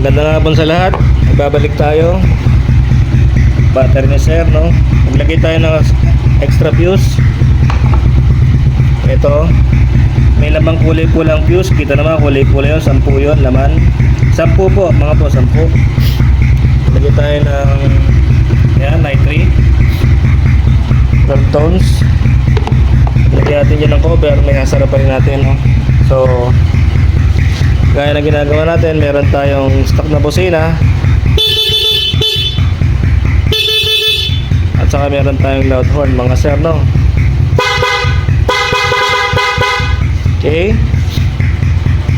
Magandang hapon sa lahat. Magbabalik tayo. Battery ni sir, no? Maglagay tayo ng extra fuse. Ito. May lamang kulay pulang fuse. Kita naman kulay pula yun. Sampu yun, laman. Sampu po, mga po, sampu. Lagay tayo ng yan, 3. 12 tones. Lagyan natin dyan ng cover. May hasara pa rin natin, no? So, Gaya na ginagawa natin, meron tayong stock na busina. At saka meron tayong loud horn, mga sir, no? Okay.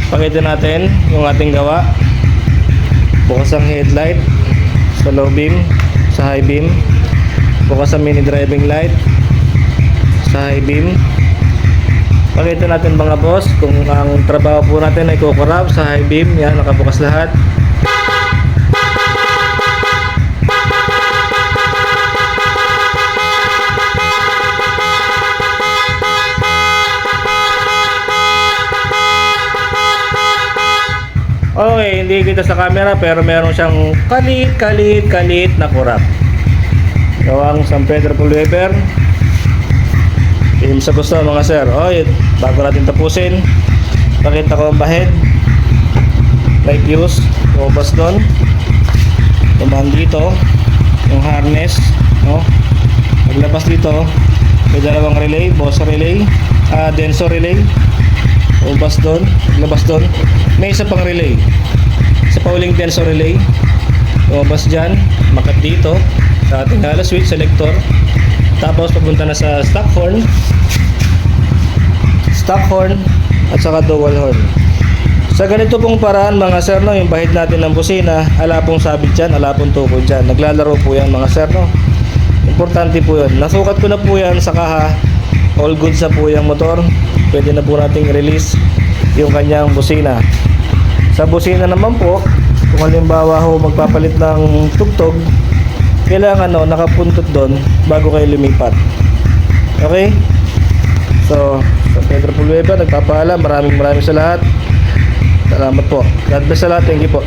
Pakita natin yung ating gawa. Bukas ang headlight sa low beam, sa high beam. Bukas ang mini driving light sa high beam. Pakita natin mga boss kung ang trabaho po natin ay kukurap sa high beam. Yan, nakabukas lahat. Okay, hindi kita sa camera pero meron siyang kalit, kalit, kalit na kurap. Gawang San Pedro Pulweber, Team sa gusto mga sir. Oy, bago natin tapusin, pakita ko ang bahid. Light fuse, robust doon. Tumahan dito, yung harness, no? Paglabas dito, may dalawang relay, boss relay, ah, denso relay. Robust doon, paglabas doon. May isa pang relay. Sa pauling denso relay. Robust dyan, makat dito, sa ating hala switch selector. Tapos papunta na sa stock horn. Stock horn at saka dual horn. Sa ganito pong paraan mga sir no, yung bahid natin ng busina, ala pong sabit dyan, ala pong tukod dyan. Naglalaro po yan mga sir no. Importante po yun. Nasukat ko na po yan sa kaha. All good sa po yung motor. Pwede na po nating release yung kanyang busina. Sa busina naman po, kung halimbawa ho magpapalit ng tugtog, kailangan no, nakapuntot doon bago kayo lumipat. Okay? So, sa Pedro Pulweba, nagpapaalam. Maraming maraming sa lahat. Salamat po. God bless sa lahat. Thank you po.